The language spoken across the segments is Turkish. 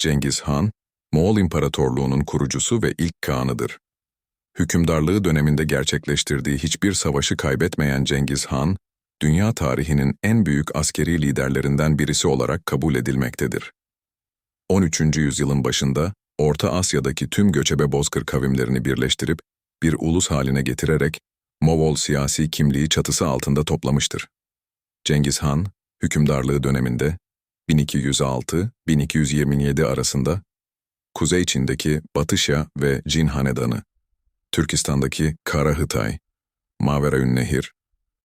Cengiz Han, Moğol İmparatorluğu'nun kurucusu ve ilk kağanıdır. Hükümdarlığı döneminde gerçekleştirdiği hiçbir savaşı kaybetmeyen Cengiz Han, dünya tarihinin en büyük askeri liderlerinden birisi olarak kabul edilmektedir. 13. yüzyılın başında Orta Asya'daki tüm göçebe bozkır kavimlerini birleştirip bir ulus haline getirerek Moğol siyasi kimliği çatısı altında toplamıştır. Cengiz Han, hükümdarlığı döneminde 1206-1227 arasında Kuzey Çin'deki Batışya ve Jin Hanedanı, Türkistan'daki Kara Hıtay, Maveraün-Nehir,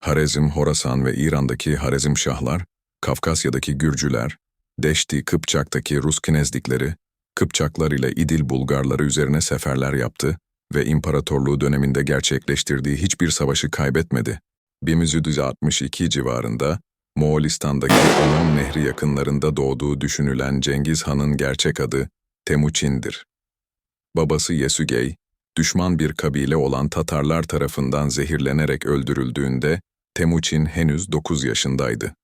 Harezm, Horasan ve İran'daki Harezm Şahlar, Kafkasya'daki Gürcüler, Deşti, Kıpçak'taki Rus Kinezdikleri, Kıpçaklar ile İdil Bulgarları üzerine seferler yaptı ve imparatorluğu döneminde gerçekleştirdiği hiçbir savaşı kaybetmedi. 1162 civarında Moğolistan'daki Oman Nehri yakınlarında doğduğu düşünülen Cengiz Han'ın gerçek adı Temuçin'dir. Babası Yesügey, düşman bir kabile olan Tatarlar tarafından zehirlenerek öldürüldüğünde Temuçin henüz 9 yaşındaydı.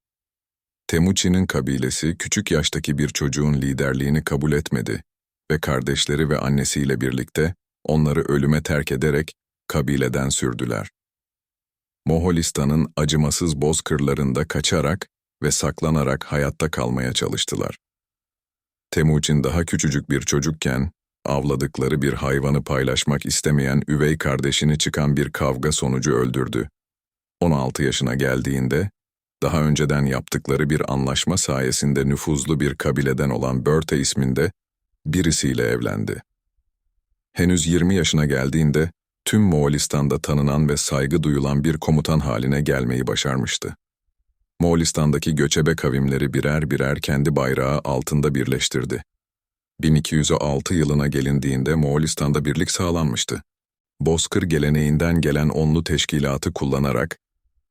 Temuçin'in kabilesi küçük yaştaki bir çocuğun liderliğini kabul etmedi ve kardeşleri ve annesiyle birlikte onları ölüme terk ederek kabileden sürdüler. Moğolistan'ın acımasız bozkırlarında kaçarak ve saklanarak hayatta kalmaya çalıştılar. Temuçin daha küçücük bir çocukken, avladıkları bir hayvanı paylaşmak istemeyen üvey kardeşini çıkan bir kavga sonucu öldürdü. 16 yaşına geldiğinde, daha önceden yaptıkları bir anlaşma sayesinde nüfuzlu bir kabileden olan Börte isminde birisiyle evlendi. Henüz 20 yaşına geldiğinde tüm Moğolistan'da tanınan ve saygı duyulan bir komutan haline gelmeyi başarmıştı. Moğolistan'daki göçebe kavimleri birer birer kendi bayrağı altında birleştirdi. 1206 yılına gelindiğinde Moğolistan'da birlik sağlanmıştı. Bozkır geleneğinden gelen onlu teşkilatı kullanarak,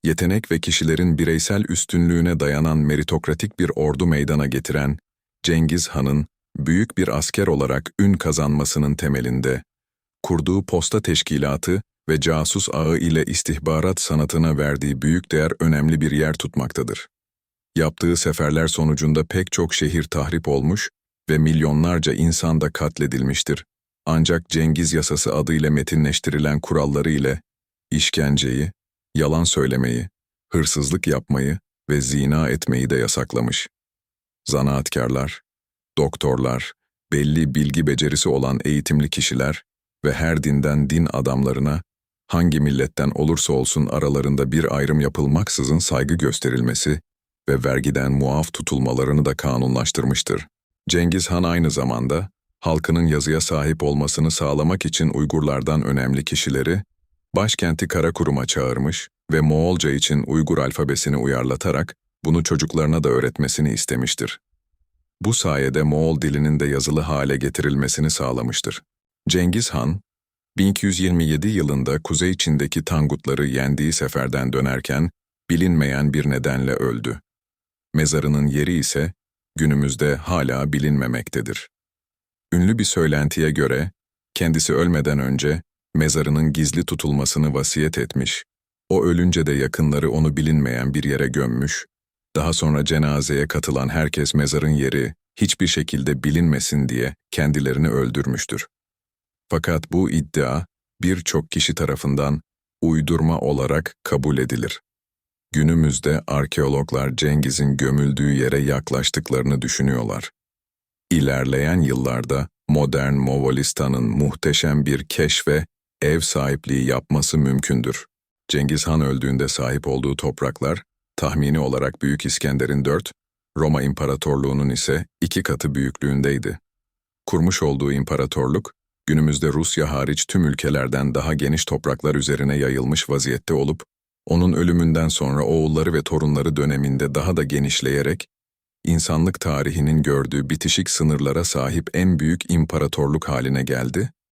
yetenek ve kişilerin bireysel üstünlüğüne dayanan meritokratik bir ordu meydana getiren Cengiz Han'ın büyük bir asker olarak ün kazanmasının temelinde, kurduğu posta teşkilatı ve casus ağı ile istihbarat sanatına verdiği büyük değer önemli bir yer tutmaktadır. Yaptığı seferler sonucunda pek çok şehir tahrip olmuş ve milyonlarca insan da katledilmiştir. Ancak Cengiz Yasası adıyla metinleştirilen kuralları ile işkenceyi, yalan söylemeyi, hırsızlık yapmayı ve zina etmeyi de yasaklamış. Zanaatkarlar, doktorlar, belli bilgi becerisi olan eğitimli kişiler ve her dinden din adamlarına hangi milletten olursa olsun aralarında bir ayrım yapılmaksızın saygı gösterilmesi ve vergiden muaf tutulmalarını da kanunlaştırmıştır. Cengiz Han aynı zamanda halkının yazıya sahip olmasını sağlamak için Uygurlardan önemli kişileri başkenti Karakurum'a çağırmış ve Moğolca için Uygur alfabesini uyarlatarak bunu çocuklarına da öğretmesini istemiştir. Bu sayede Moğol dilinin de yazılı hale getirilmesini sağlamıştır. Cengiz Han, 1227 yılında Kuzey Çin'deki Tangutları yendiği seferden dönerken bilinmeyen bir nedenle öldü. Mezarının yeri ise günümüzde hala bilinmemektedir. Ünlü bir söylentiye göre kendisi ölmeden önce mezarının gizli tutulmasını vasiyet etmiş, o ölünce de yakınları onu bilinmeyen bir yere gömmüş, daha sonra cenazeye katılan herkes mezarın yeri hiçbir şekilde bilinmesin diye kendilerini öldürmüştür. Fakat bu iddia birçok kişi tarafından uydurma olarak kabul edilir. Günümüzde arkeologlar Cengiz'in gömüldüğü yere yaklaştıklarını düşünüyorlar. İlerleyen yıllarda modern Moğolistan'ın muhteşem bir keşfe ev sahipliği yapması mümkündür. Cengiz Han öldüğünde sahip olduğu topraklar, tahmini olarak Büyük İskender'in dört, Roma İmparatorluğu'nun ise iki katı büyüklüğündeydi. Kurmuş olduğu imparatorluk, günümüzde Rusya hariç tüm ülkelerden daha geniş topraklar üzerine yayılmış vaziyette olup, onun ölümünden sonra oğulları ve torunları döneminde daha da genişleyerek, insanlık tarihinin gördüğü bitişik sınırlara sahip en büyük imparatorluk haline geldi